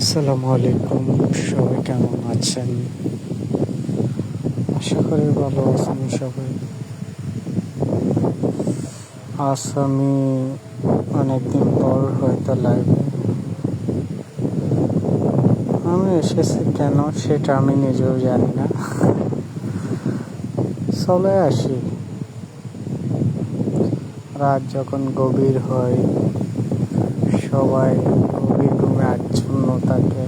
আসসালামু আলাইকুম, সবাই কেমন আছেন? আশা করি ভালো আছেন সবাই। আজ আমি অনেকদিন পর হয়তো লাইভে আমি এসেছি কেন সেটা আমি নিজেও জানি না। চলে আসি। রাত যখন গভীর হয়, সবাই গভীর আচ্ছন্ন থাকে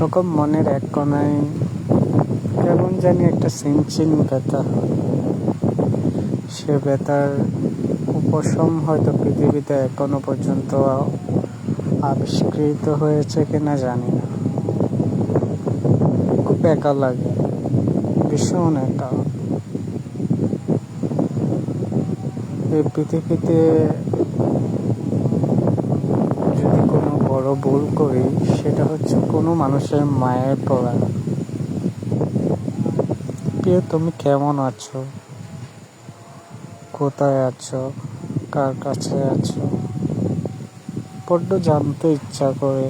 তখন মনের এক কোনায় কেমন জানি একটা সিনচিন ব্যথা সে ব্যথার উপশম হয়তো পৃথিবীতে এখনও পর্যন্ত আবিষ্কৃত হয়েছে কিনা জানি না। খুব একা লাগে, ভীষণ একা। এই পৃথিবীতে বড় ভুল করি, সেটা হচ্ছে কোনো মানুষের মায়ের পড়া। প্রিয় তুমি কেমন আছো? কোথায় আছো? কার কাছে আছো? বড্ড জানতে ইচ্ছা করে।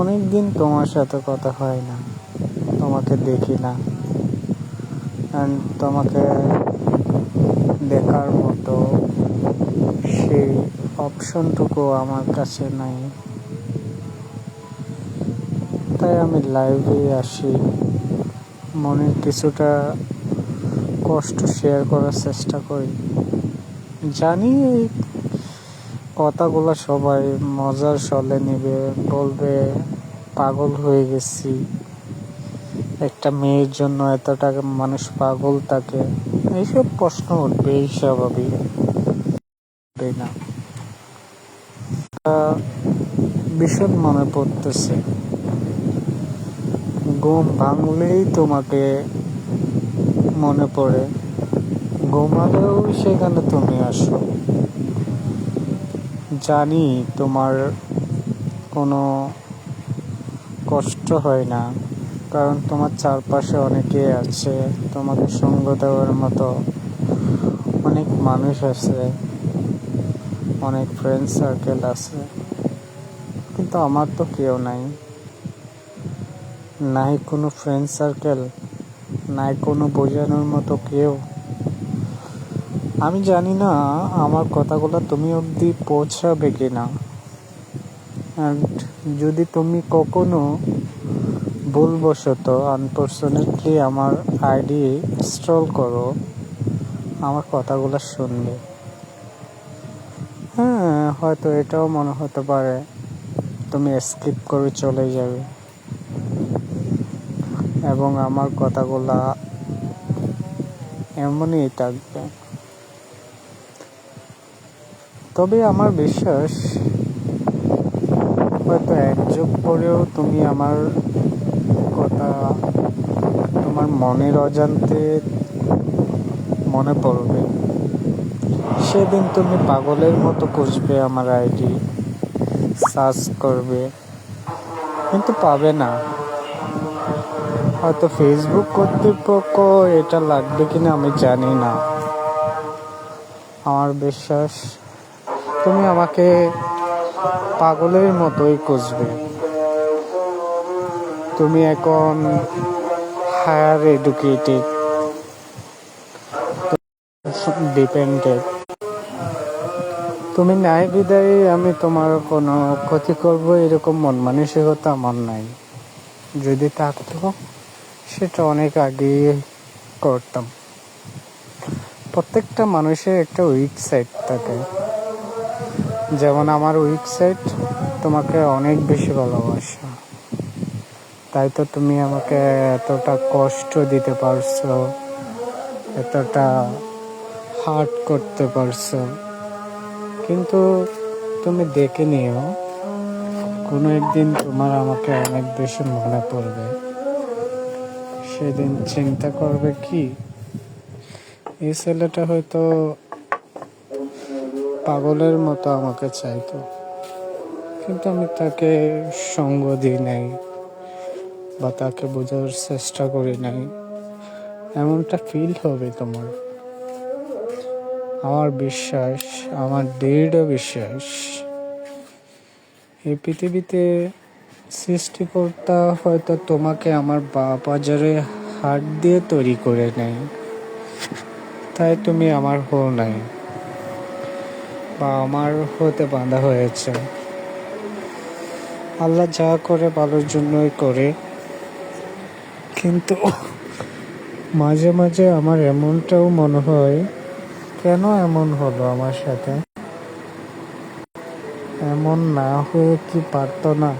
অনেক দিন তোমার সাথে কথা হয় না, তোমাকে দেখি না। তোমাকে দেখার মতো সেই অপশনটুকু আমার কাছে নাই। তাই আমি লাইভে আসি। মনের কিছুটা কষ্ট শেয়ার করার চেষ্টা করি। জানি এই কথাগুলো সবাই মজার সলে নিবে, বলবে, পাগল হয়ে গেছি। একটা মেয়ের জন্য এত টাকা মানুষ পাগল থাকে। এইসব প্রশ্ন উঠবে এই স্বাভাবিক। না ভীষণ মনে পড়তেছে। ঘুম ভাঙলেই তোমাকে মনে পড়ে। ঘুমালেও সেখানে তুমি আসো। জানি তোমার কোনো কষ্ট হয় না, কারণ তোমার চারপাশে অনেকে আছে, তোমাকে সঙ্গ দেওয়ার মতো অনেক মানুষ আছে। অনেক ফ্রেন্ড সার্কেল আছে, কিন্তু আমার তো কেউ নাই। নাই কোনো ফ্রেন্ড সার্কেল নাই কোনো বোঝানোর মতো কেউ। আমি জানি না আমার কথাগুলো তুমি অবধি পৌঁছাবে কি না যদি তুমি কখনো ভুলবশত আনফর্চুনেটলি আমার আইডি ইনস্টল করো, আমার কথাগুলো শুনবে। হয়তো এটাও মনে হতে পারে তুমি স্কিপ করে চলে যাবে। এবং আমার কথাগুলা এমনই থাকবে। তবে আমার বিশ্বাস, হয়তো এক যুগ পরেও তুমি আমার কথা তোমার মনের অজান্তে মনে পড়বে। সেদিন তুমি পাগলের মতো খুঁজবে আমার আইডি, সার্চ করবে, কিন্তু পাবে না। হয়তো ফেসবুক কর্তৃপক্ষ এটা লাগবে কিনা আমি জানি না। আমার বিশ্বাস, তুমি আমাকে পাগলের মতোই খুঁজবে। তুমি এখন হায়ার এডুকেটেড ডিপেন্ডেড তুমি নাই বিদায় আমি তোমার কোনো ক্ষতি করব, এরকম মন মানসিকতা আমার নাই। যদি থাকতো, সেটা অনেক আগে করতাম। প্রত্যেকটা মানুষের একটা উইক সাইড থাকে। যেমন আমার উইক সাইড তোমাকে অনেক বেশি ভালোবাসা। তাই তো তুমি আমাকে এতটা কষ্ট দিতে পারছ, এতটা হার্ট করতে পারছ। কিন্তু তুমি দেখে নিও, কোনো একদিন তোমার আমাকে অনেক বেশি মনে পড়বে। সেদিন চিন্তা করবে কি? এই ছেলেটা হয়তো পাগলের মতো আমাকে চাইতো, কিন্তু আমি তাকে সঙ্গ দিই নাই বা তাকে বোঝার চেষ্টা করি নাই। এমনটা ফিল হবে তোমার। আমার বিশ্বাস, আমার দৃঢ় বিশ্বাস, এই পৃথিবীতে সৃষ্টিকর্তা হয়তো তোমাকে আমার বাজারে হাত দিয়ে তৈরি করে নেয়। তাই তুমি আমার হো নাই বা আমার হতে বাঁধা হয়েছে। আল্লাহ যা করে ভালোর জন্যই করে। কিন্তু মাঝে মাঝে আমার এমনটাও মনে হয় কেন এমন হলো আমার সাথে? এমন না হয়ে কি পারতো না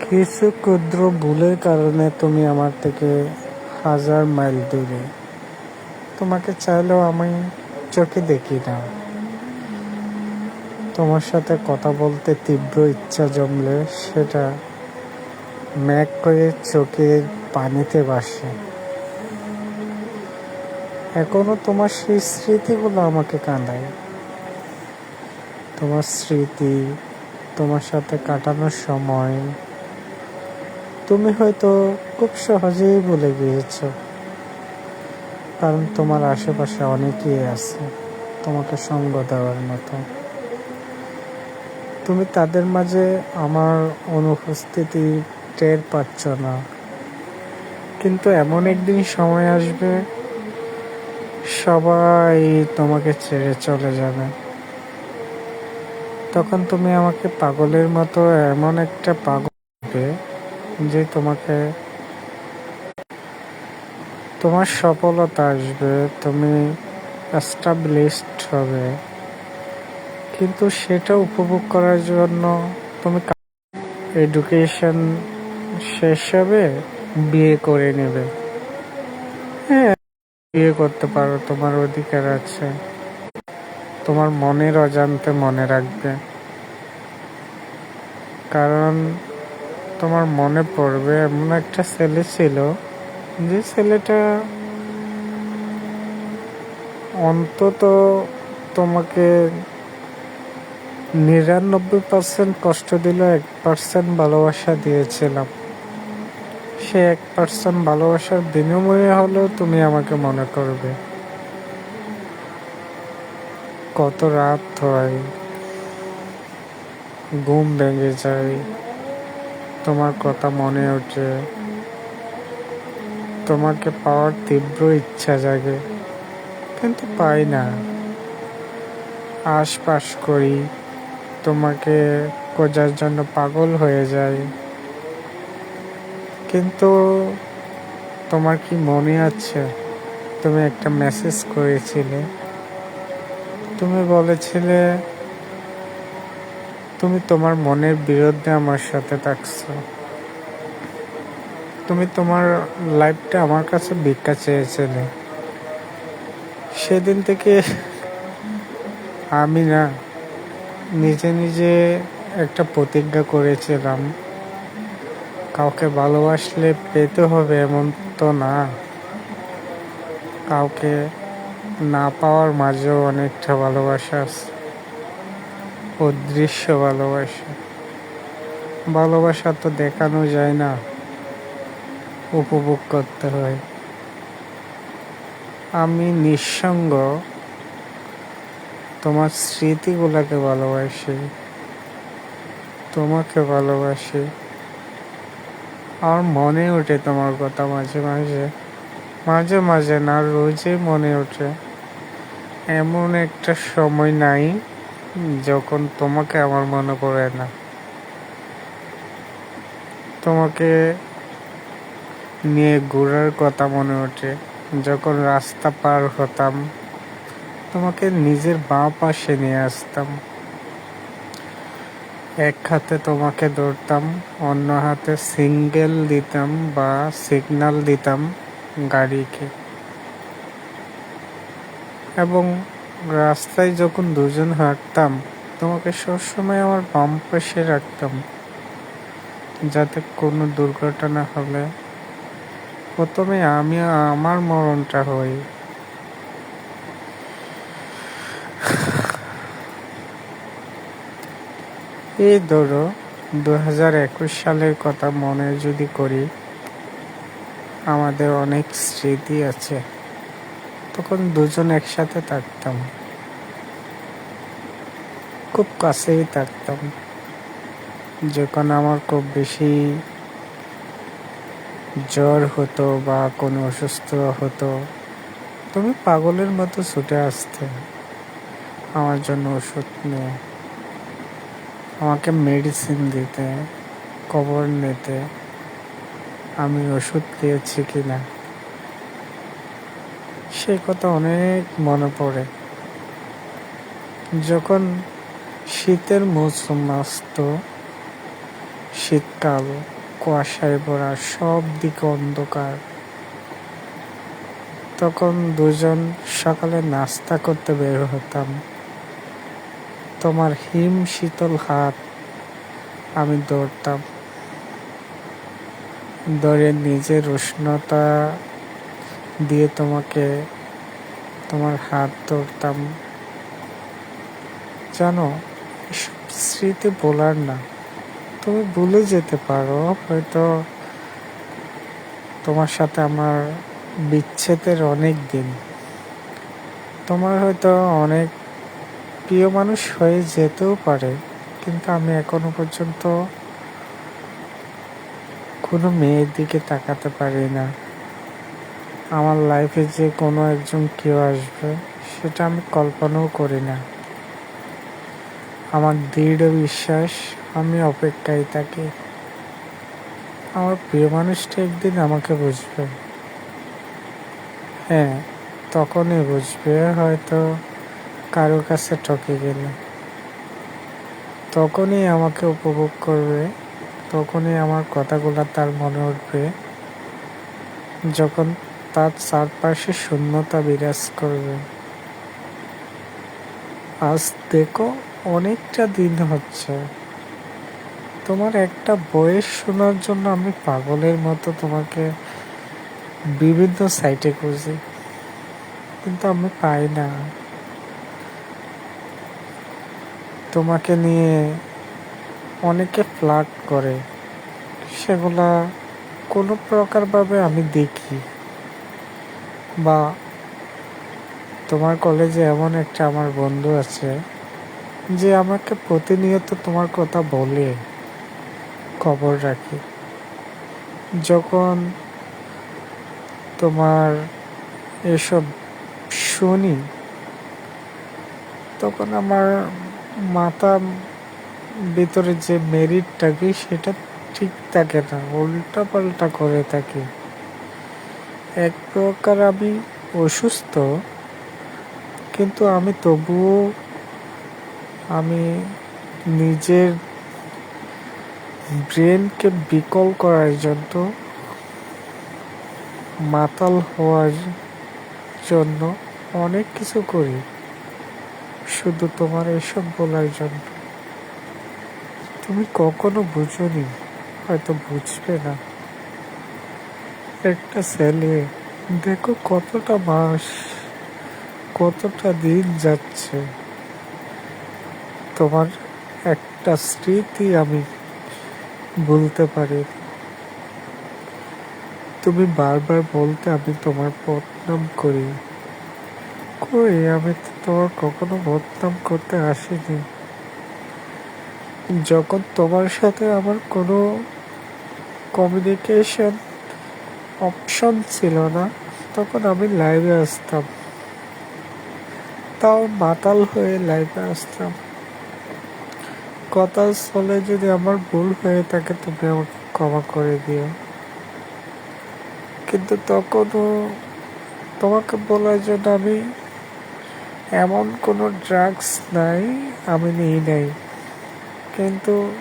কিছু ক্ষুদ্র ভুলের কারণে তুমি আমার থেকে হাজার মাইল দূরে। তোমাকে চাইলেও আমি চোখে দেখি না। তোমার সাথে কথা বলতে তীব্র ইচ্ছা জমলে, সেটা ম্যাক করে চোখের পানিতে বাসে এখনও তোমার সেই স্মৃতিগুলো আমাকে কাঁদায় তোমার স্মৃতি, তোমার সাথে কাটানোর সময়, তুমি হয়তো খুব সহজেই ভুলে গিয়েছো। কারণ তোমার আশেপাশে অনেকেই আছে, তোমাকে সঙ্গ দেওয়ার মতো। তুমি তাদের মাঝে আমার অনুপস্থিতি টের পাচ্ছ না। কিন্তু এমন একদিন সময় আসবে সবাই তোমাকে ছেড়ে চলে যাবে। তখন তুমি আমাকে পাগলের মতো এমন একটা পাগল যে তোমাকে তোমার সফলতা আসবে, তুমি এস্টাবলিশড হবে। কিন্তু সেটা উপভোগ করার জন্য তুমি এডুকেশন শেষ হবে, বিয়ে করে নেবে। হ্যাঁ। বিয়ে করতে পারো, তোমার অধিকার আছে। তোমার মনের অজান্তে মনে রাখবে। কারণ তোমার মনে পড়বে, এমন একটা ছেলে ছিল যে ছেলেটা অন্তত তোমাকে নিরানব্বই পার্সেন্ট কষ্ট দিল এক পার্সেন্ট ভালোবাসা দিয়েছিলাম সে এক পার্সেন্ট ভালোবাসার বিনিময়ে হলেও তুমি আমাকে মনে করবে। কত রাত হয়, ঘুম ভেঙে যায়, তোমার কথা মনে ওঠে, তোমাকে পাওয়ার তীব্র ইচ্ছা জাগে, কিন্তু পাই না। আশপাশ করি, তোমাকে খোঁজার জন্য পাগল হয়ে যায় কিন্তু তোমার কি মনে আছে? তুমি একটা মেসেজ করেছিলে। তুমি বলেছিলে, তুমি তোমার মনের বিরুদ্ধে আমার সাথে থাকছো। তুমি তোমার লাইফটা আমার কাছে ভিক্ষা চেয়েছিলে। সেদিন থেকে আমি না, নিজে নিজে একটা প্রতিজ্ঞা করেছিলাম। কাউকে ভালোবাসলে পেতে হবে এমন তো না। কাউকে না পাওয়ার মাঝেও অনেকটা ভালোবাসা আছে। অদৃশ্য ভালোবাসা। ভালোবাসা তো দেখানো যায় না, উপভোগ করতে হয়। আমি নিঃসঙ্গ তোমার স্মৃতিগুলোকে ভালোবাসি, তোমাকে ভালোবাসি। আর মনে ওঠে তোমার কথা মাঝে মাঝে। মাঝে মাঝে না, রোজই মনে ওঠে। এমন একটা সময় নাই যখন তোমাকে আমার মনে পড়ে না। তোমাকে নিয়ে ঘোরার কথা মনে ওঠে। যখন রাস্তা পার হতাম, তোমাকে নিজের বাঁ পাশে নিয়ে আসতাম। এক হাতে তোমাকে ধরতাম, অন্য হাতে সিঙ্গেল দিতাম বা সিগনাল দিতাম গাড়িকে। এবং রাস্তায় যখন দুজন হাঁটতাম, তোমাকে সবসময় আমার বাম পাশে রাখতাম, যাতে কোনো দুর্ঘটনা হলে প্রথমে আমি আমার মরণটা হই এই ধরো দু হাজার একুশ সালের কথা মনে যদি করি, আমাদের অনেক স্মৃতি আছে। তখন দুজন একসাথে থাকতাম। খুব কাছেই থাকতাম। যখন আমার খুব বেশি জ্বর হতো বা কোনো অসুস্থ হতো, তুমি পাগলের মতো ছুটে আসতে। আমার জন্য ওষুধ নিয়ে আমাকে মেডিসিন দিতে, কবর নিতে, আমি ওষুধ খেয়েছি কি না সে কথা অনেক মনে পড়ে। যখন শীতের মৌসুম আসত, শীতকাল, কুয়াশায় ভরা সব দিকে অন্ধকার। তখন দুজন সকালে নাস্তা করতে বের হতাম। তোমার হিম শীতল হাত আমি দৌড়তাম। দৌড়ে নিজের উষ্ণতা দিয়ে তোমাকে, তোমার হাত ধরতাম জানো স্মৃতি বলার না। তুমি ভুলে যেতে পারো, হয়তো তোমার সাথে আমার বিচ্ছেদের অনেক দিন। তোমার হয়তো অনেক প্রিয় মানুষ হয়ে যেতেও পারে, কিন্তু আমি এখনও পর্যন্ত কোনো মেয়ের দিকে তাকাতে পারি না। আমার লাইফে যে কোনো একজন কেউ আসবে, সেটা আমি কল্পনাও করি না। আমার দৃঢ় বিশ্বাস, আমি অপেক্ষায় থাকি। আমার প্রিয় মানুষটা একদিন আমাকে বুঝবে। হ্যাঁ তখনই বুঝবে, হয়তো কারও কাছে ঠকে গেলে। তখনই আমাকে উপভোগ করবে, তখনই আমার কথাগুলো তার মনে উঠবে। যখন তার চারপাশে শূন্যতা বিরাজ করবে। আজ দেখো অনেকটা দিন হচ্ছে। তোমার একটা বয়স শোনার জন্য আমি পাগলের মতো তোমাকে বিভিন্ন সাইটে খুঁজি কিন্তু আমি পাই না। তোমাকে নিয়ে অনেকে ফ্লাট করে। সেগুলা কোনো প্রকারভাবে আমি দেখি। বা তোমার কলেজে এমন একটা আমার বন্ধু আছে, যে আমাকে প্রতিনিয়ত তোমার কথা বলে, খবর রাখি। যখন তোমার এসব শুনি, তখন আমার মাথা ভিতরে যে মেরিটটাকে সেটা ঠিক থাকে না উল্টা পাল্টা করে থাকে। এক প্রকার আমি অসুস্থ, কিন্তু আমি তবুও আমি নিজের ব্রেনকে বিকল করার জন্য, মাতাল হওয়ার জন্য অনেক কিছু করি। শুধু তোমার এসব বলার জন্য। তুমি কখনো বুঝোনি, হয়তো বুঝবে না। একটা ছেলে, দেখো কতটা মাস, কতটা দিন যাচ্ছে। তোমার একটা স্মৃতি আমি বলতে পারি। তুমি বারবার বলতে আমি তোমার বদনাম করি। কই আমি তো তোমার কখনো বদনাম করতে আসিনি। যখন তোমার সাথে আমার কোনো কমিউনিকেশন অপশন ছিল না, তখন আমি লাইভে আসতাম। তাও মাতাল হয়ে লাইভে আসতাম। কথা চলে যদি আমার ভুল হয়ে থাকে, তুমি আমাকে ক্ষমা করে দিও। কিন্তু তখনও তোমাকে বলার জন্য আমি এমন কোনো ড্রাগস নাই, আমি নিই নাই। কিন্তু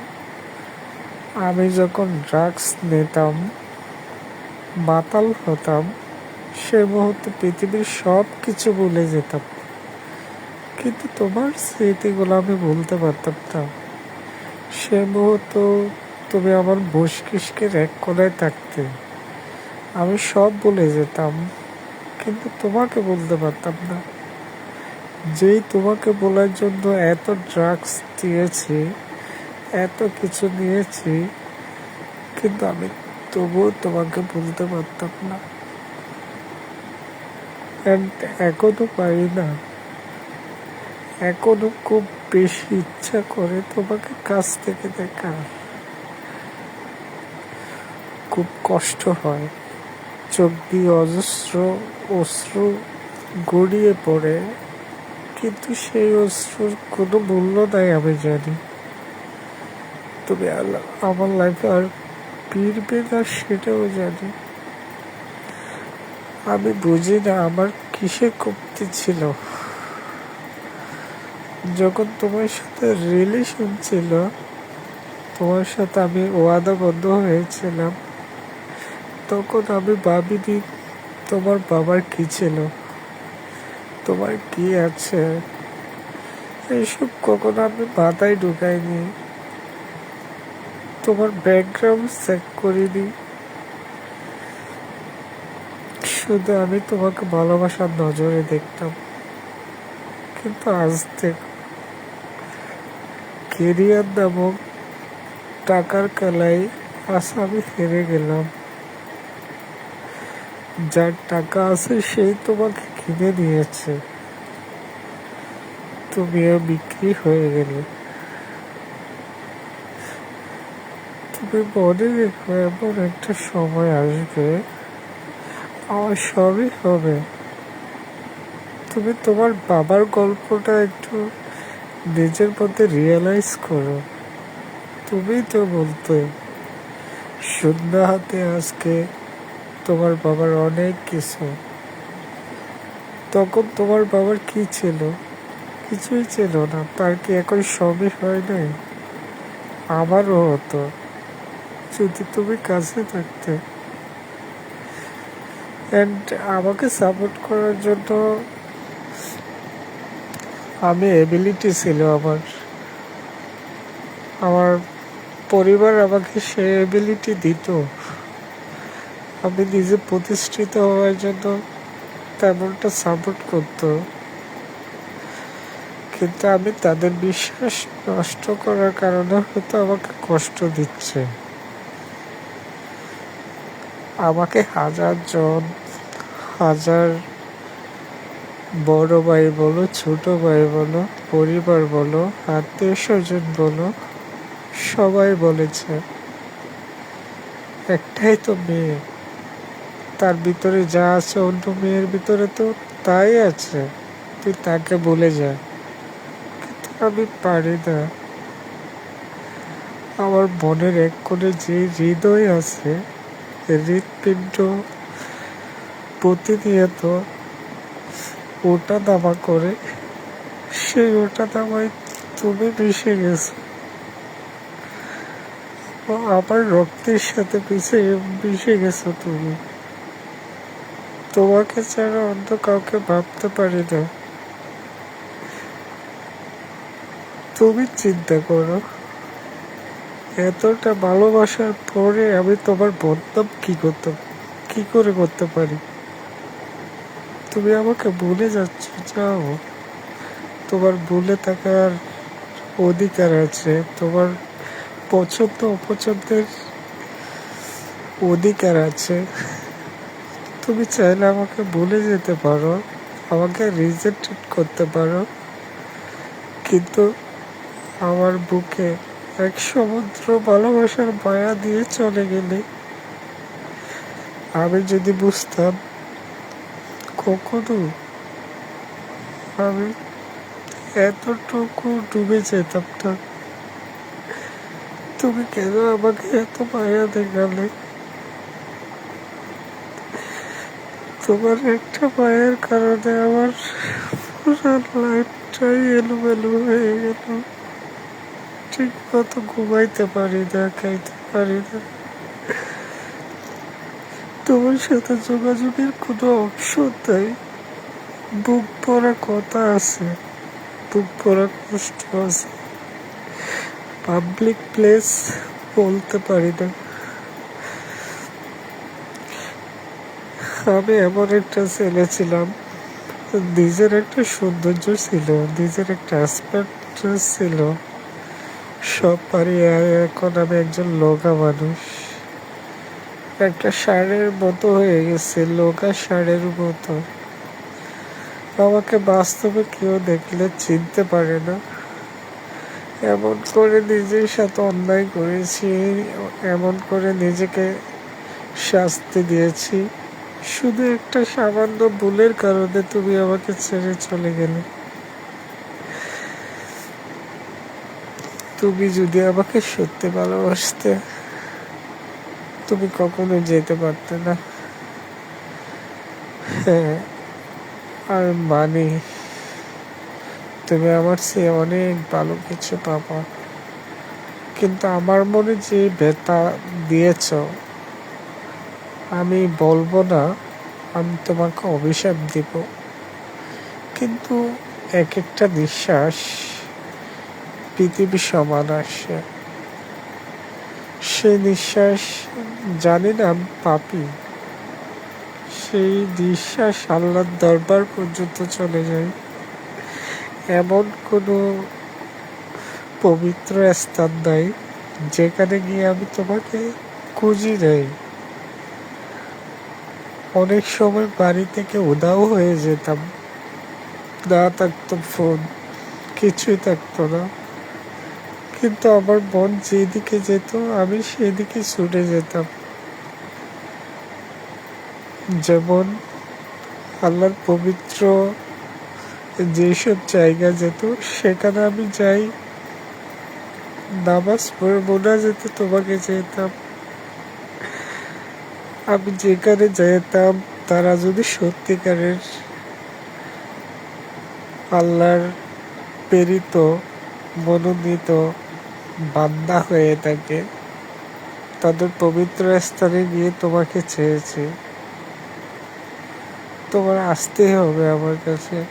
আমি যখন ড্রাগস নিতাম মাতাল হতাম, সে মুহূর্তে পৃথিবীর সব কিছু ভুলে যেতাম। কিন্তু তোমার স্মৃতিগুলো আমি ভুলতে পারতাম না। সে মুহূর্ত তুমি আমার বসকিসকের এক কোনায় থাকতে, আমি সব ভুলে যেতাম, কিন্তু তোমাকে বলতে পারতাম না। যেই তোমাকে বলার জন্য এত ড্রাগস দিয়েছি, এত কিছু নিয়েছি, কিন্তু আমি তবুও তোমাকে বলতে পারতাম না। এখনও পারি না। এখনও খুব বেশি ইচ্ছা করে তোমাকে কাছ থেকে দেখা খুব কষ্ট হয়। চোখ দিয়ে অজস্র অশ্রু গড়িয়ে পড়ে। কিন্তু সেই অশ্রুর কোনো মূল্য নাই, আমি জানি। তুমি আমার লাইফে আর ফিরবে না সেটাও জানি। আমি বুঝি না আমার কিসে কমতি ছিল। যখন তোমার সাথে রিলেশন ছিল, তোমার সাথে আমি ওয়াদাবদ্ধ হয়েছিলাম, তখন আমি ভাবিনি তোমার বাবার কি ছিল। তোমার কি আছে? এইসব কখনো আমি মাথায় ঢুকাইনি? তোমার ব্যাকগ্রাউন্ড চেক করিনি। শুধু আমি তোমাকে ভালোবাসার নজরে দেখতাম। কিন্তু আজ দেখ কেরিয়ার নামক টাকার খেলায় আজ আমি হেরে গেলাম। যার টাকা আছে সেই তোমাকে কিনে নিয়েছে তুমিও বিক্রি হয়ে গেলে। তুমি মনে রেখো, এমন একটা সময় আসবে, আমার সবই হবে। তুমি তোমার বাবার গল্পটা একটু নিজের মধ্যে রিয়েলাইজ করো। তুমি তো বলতে শূন্য হাতে আজকে তোমার বাবার অনেক কিছু। তখন তোমার বাবার কি ছিল? কিছুই ছিল না। তার কি এখন সবই হয় নাই? আমারও হতো। যদি তুমি কাছে থাকতে। অ্যান্ড আমাকে সাপোর্ট করার জন্য আমি এবিলিটি ছিল আমার। আমার পরিবার আমাকে সে এবিলিটি দিত। আমি নিজে প্রতিষ্ঠিত হওয়ার জন্য তেমনটা সাপোর্ট করতো। কিন্তু আমি তাদের বিশ্বাস নষ্ট করার কারণে হয়তো আমাকে কষ্ট দিচ্ছে। আমাকে হাজার জন, হাজার বড় ভাই বলো, ছোট ভাই বলো, পরিবার বলো, আত্মীয় স্বজন বলো, সবাই বলেছে, একটাই তো মেয়ে। তার ভিতরে যা আছে, অন্য মেয়ের ভিতরে তো তাই আছে। তুই তাকে বলে যা। কিন্তু আমি পারি না। আমার মনের এক কোণে যে হৃদয় আছে হৃৎপিণ্ড প্রতিনিয়ত ওটা দাবা করে। সেই ওটা দাবায় তুমি মিশে গেছো। আমার রক্তের সাথে মিশে মিশে গেছো তুমি। তোমাকে ছাড়া অন্য কাউকে ভাবতে পারি না। তুমি চিন্তা করো, এতটা ভালোবাসার পরে আমি তোমার বদনাম কি করতাম, কি করে করতে পারি? তুমি আমাকে ভুলে যাচ্ছ, যাও। তোমার ভুলে থাকার অধিকার আছে, তোমার পছন্দ অপছন্দের অধিকার আছে। তুমি চাইলে আমাকে ভুলে যেতে পারো, আমাকে রিজেক্ট করতে পারো, কিন্তু আমার বুকে এক সমুদ্র ভালোবাসার মায়া দিয়ে চলে গেলে আমি যদি বুঝতাম কখনো আমি এতটুকু ডুবে যেতাম না। তুমি কেন আমাকে এত মায়া দেখালে? তোমার একটা পায়ের কারণে আমার পুরো লাইফটাই এলোমেলো হয়ে গেল। ঠিক মতো ঘুমাইতে পারি না, খাইতে পারি না। তোমার সাথে যোগাযোগের কোনো অপশন নাই। বুক পড়া কথা আছে, বুক পড়া কষ্ট আছে। পাবলিক প্লেস বলতে পারি না। আমি এমন একটা ছেলে ছিলাম। নিজের একটা সৌন্দর্য ছিল, নিজের একটা অ্যাসপেক্ট ছিল। সব পারি এখন আমি একজন লোকা মানুষ। একটা ষাঁড়ের মতো হয়ে গেছে, লোকা ষাঁড়ের মতো। আমাকে বাস্তবে কেউ দেখলে চিনতে পারে না। এমন করে নিজের সাথে অন্যায় করেছি, এমন করে নিজেকে শাস্তি দিয়েছি। শুধু একটা সামান্য ভুলের কারণে তুমি আমাকে ছেড়ে চলে গেলে। তুমি যদি আমাকে সত্যি ভালোবাসতে, তুমি কখনো যেতে পারতে না। হ্যাঁ আর মানি। তুমি আমার চেয়ে অনেক ভালো কিছু পাবা। কিন্তু আমার মনে যে ব্যথা দিয়েছ আমি বলব না, আমি তোমাকে অভিশাপ দিব। কিন্তু এক একটা নিঃশ্বাস পৃথিবী সমান আসে। সেই নিঃশ্বাস জানি না আমি পাপি। সেই নিঃশ্বাস আল্লাহর দরবার পর্যন্ত চলে যায়। এমন কোনো পবিত্র স্থান নাই, যেখানে গিয়ে আমি তোমাকে খুঁজি নেই। অনেক সময় বাড়ি থেকে উদাও হয়ে যেতাম। না থাকতো ফোন, কিছুই থাকতো না। কিন্তু আমার মন যেদিকে যেত, আমি সেদিকে ছুটে যেতাম। যেমন আল্লাহর পবিত্র যেসব জায়গা যেত, সেখানে আমি যাই। নামাজ পড়ে মোনা যেত তোমাকে যেতাম। আমি যেখানে যেতাম তারা যদি সত্যিকারের আল্লাহর প্রেরিত, মনোনীত বান্দা হয়ে থাকে, তাদের পবিত্র স্থানে গিয়ে তোমাকে চেয়েছে। তোমার আসতেই হবে আমার কাছে।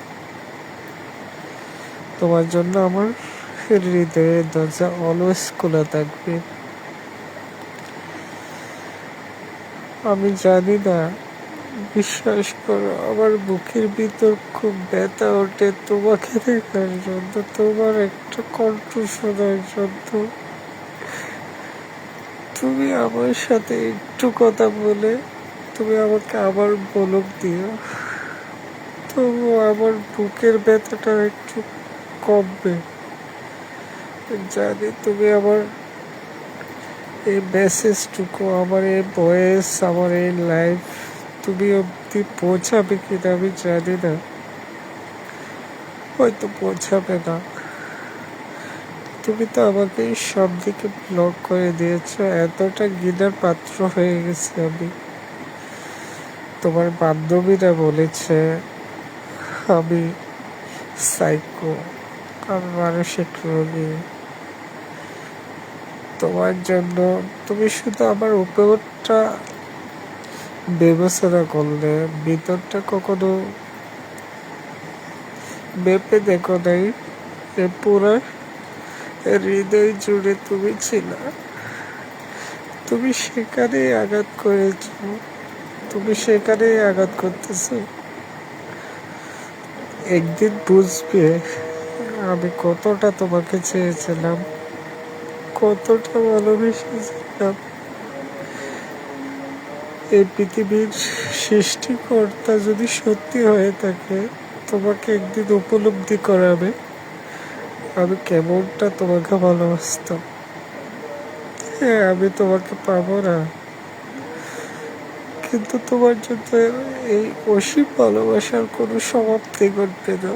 তোমার জন্য আমার হৃদয়ের দরজা অলওয়েজ খোলা থাকবে। আমি জানি না। বিশ্বাস করো, আমার বুকের ভিতর খুব ব্যথা ওঠে। তোমাকে দেখার জন্য, তোমার একটা কণ্ঠ শোনার জন্য। তুমি আমার সাথে একটু কথা বলে, তুমি আমাকে আবার বলক দিও। তবু আমার বুকের ব্যথাটা একটু কমবে। জানি তুমি আমার এই মেসেজটুকু আমার এই ভয়েস আমার এই লাইফ তুমি অব্দি পৌঁছাবে কিনা আমি জানি না। হয়তো পৌঁছাবে না। তুমি তো আমাকে সব দিকে ব্লক করে দিয়েছ, এতটা গিনার পাত্র হয়ে গেছি আমি। তোমার বান্ধবীরা বলেছে, আমি সাইকো আমি মানসিক রোগী। তোমার জন্য। তুমি শুধু আমার উপরটা বিবেচনা করলে, ভিতরটা কখনো মেপে দেখো নাই, এ পুরো হৃদয় জুড়ে তুমি ছিল। তুমি সেখানেই আঘাত করেছ। তুমি সেখানেই আঘাত করতেছো। একদিন বুঝবে আমি কতটা তোমাকে চেয়েছিলাম। কতটা ভালোবেসেছিলাম। এই পৃথিবীর সৃষ্টিকর্তা যদি সত্যি হয়ে থাকে, তোমাকে একদিন উপলব্ধি করাবে। আমি কেমনটা তোমাকে ভালোবাসতাম। হ্যাঁ আমি তোমাকে পাবো না। কিন্তু তোমার জন্য এই অসীম ভালোবাসার কোনো সমাপ্তি ঘটবে না।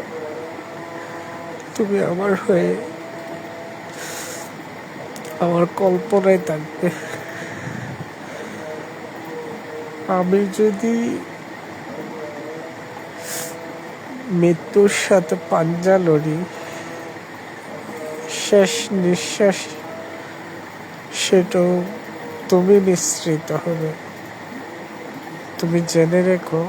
তুমি আমার হয়ে আমার কল্পনায় থাকবে। আমি যদি মৃত্যুর সাথে পাঞ্জা লড়ি, শেষ নিঃশ্বাস, সেটাও তুমি মিশ্রিত হবে। তুমি জেনে রেখো,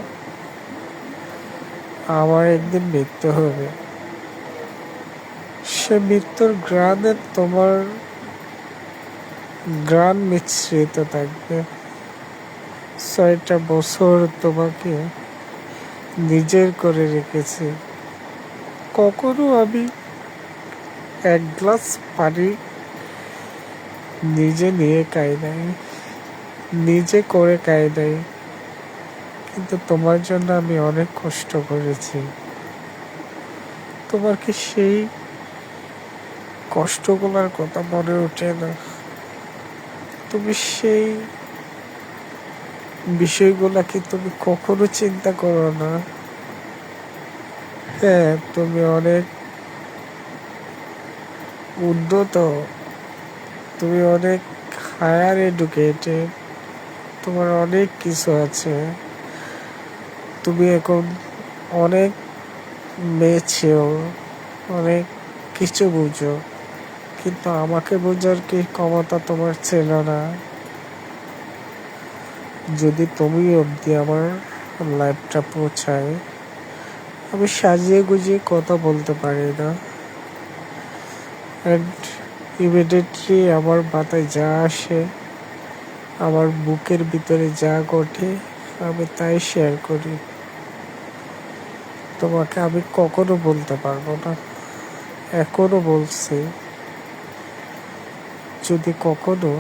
আমার একদিন মৃত্যু হবে। সে মৃত্যুর গ্রানে তোমার গ্রান মিশ্রিত থাকবে। ছয়টা বছর তোমাকে নিজের করে রেখেছি। কখনো আমি এক গ্লাস পানি নিজে নিয়ে খাই নাই, নিজে করে খাই নাই। কিন্তু তোমার জন্য আমি অনেক কষ্ট করেছি। তোমার কি সেই কষ্টগুলোর কথা মনে ওঠে না? তুমি সেই বিষয়গুলা কি তুমি কখনো চিন্তা করো না। হ্যাঁ তুমি অনেক উন্নত, তুমি অনেক হায়ার এডুকেটেড তোমার অনেক কিছু আছে। তুমি এখন অনেক মেছেও অনেক কিছু বুঝো। কিন্তু আমাকে বোঝার কি ক্ষমতা তোমার ছিল না? যদি তুমি অবধি আমার লাইফটা পৌঁছায়, আমি সাজিয়ে গুজিয়ে কথা বলতে পারি না। অ্যান্ড ইমিডিয়েটলি আমার মাথায় যা আসে, আমার বুকের ভিতরে যা ঘটে, আমি তাই শেয়ার করি। তোমাকে আমি কখনো বলতে পারব না। এখনও বলছি। যদি কখনো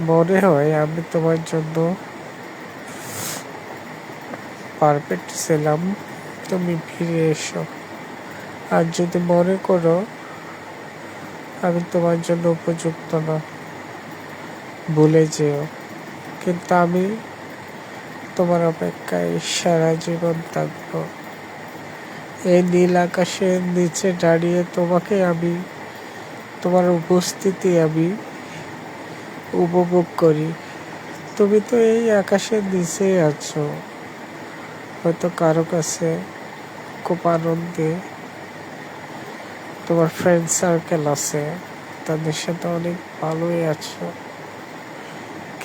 মনে হয় আমি তোমার জন্য পারফেক্ট ছিলাম, তুমি ফিরে এসো। আর যদি মনে করো আমি তোমার জন্য উপযুক্ত না, ভুলে যেও। কিন্তু আমি তোমার অপেক্ষায় সারা জীবন থাকব। এই নীল আকাশের নিচে দাঁড়িয়ে তোমাকে আমি তোমার উপস্থিতি আমি উপভোগ করি। তুমি তো এই আকাশের নিচেই আছো। হয়তো কারও কাছে খুব আনন্দে তোমার ফ্রেন্ড সার্কেল আছে তাদের সাথে অনেক ভালোই আছো।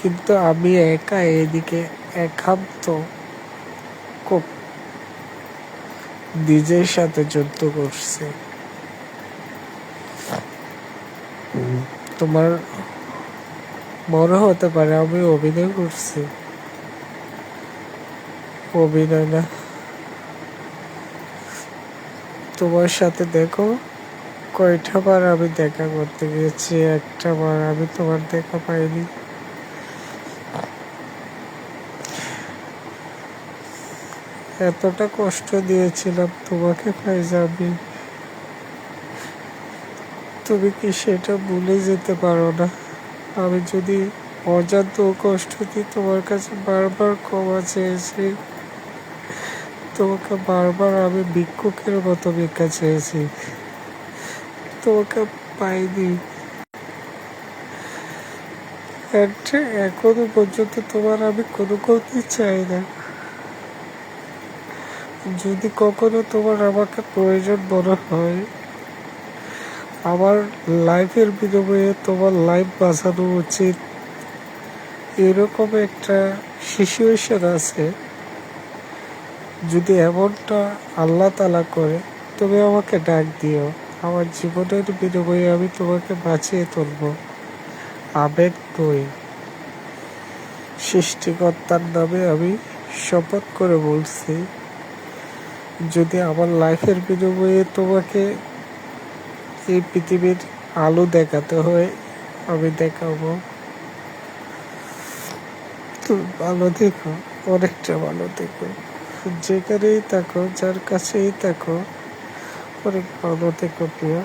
কিন্তু আমি একা এদিকে একান্ত খুব নিজের সাথে যুদ্ধ করছি। তোমার মনে হতে পারে, আমি অভিনয় করছি। অভিনয় না। তোমার সাথে দেখো, কয়টা বার আমি দেখা করতে গেছি একটা বার আমি তোমার দেখা পাইনি। এতটা কষ্ট দিয়েছিলাম তোমাকে ফাইজামি তুমি কি সেটা ভুলে যেতে পারো না? আমি যদি অজান্ত কষ্ট দিই তোমার কাছে বারবার ক্ষমা চেয়েছি, তোমাকে বারবার আমি ভিক্ষুকের মতো ভিক্ষা চেয়েছি, তোমাকে পাইনি। And এখনও পর্যন্ত তোমার আমি কোনো ক্ষতি চাই না। যদি কখনো তোমার আমাকে প্রয়োজন মনে হয় আমার লাইফের বিনিময়ে তোমার লাইফ বাঁচানো উচিত। এরকম একটা সিচুয়েশন আছে। যদি এমনটা আল্লাহ তালা করে, তুমি আমাকে ডাক দিও। আমার জীবনের বিনিময়ে আমি তোমাকে বাঁচিয়ে তুলব। আবেগ নই সৃষ্টিকর্তার নামে আমি শপথ করে বলছি, যদি আমার লাইফের বিনিময়ে তোমাকে এই পৃথিবীর আলো দেখাতে হয়, আমি দেখাবো। ভালো দেখো, অনেকটা ভালো দেখো। যেখানেই থাকো, যার কাছেই থাকো, অনেক ভালো দেখো প্রিয়া।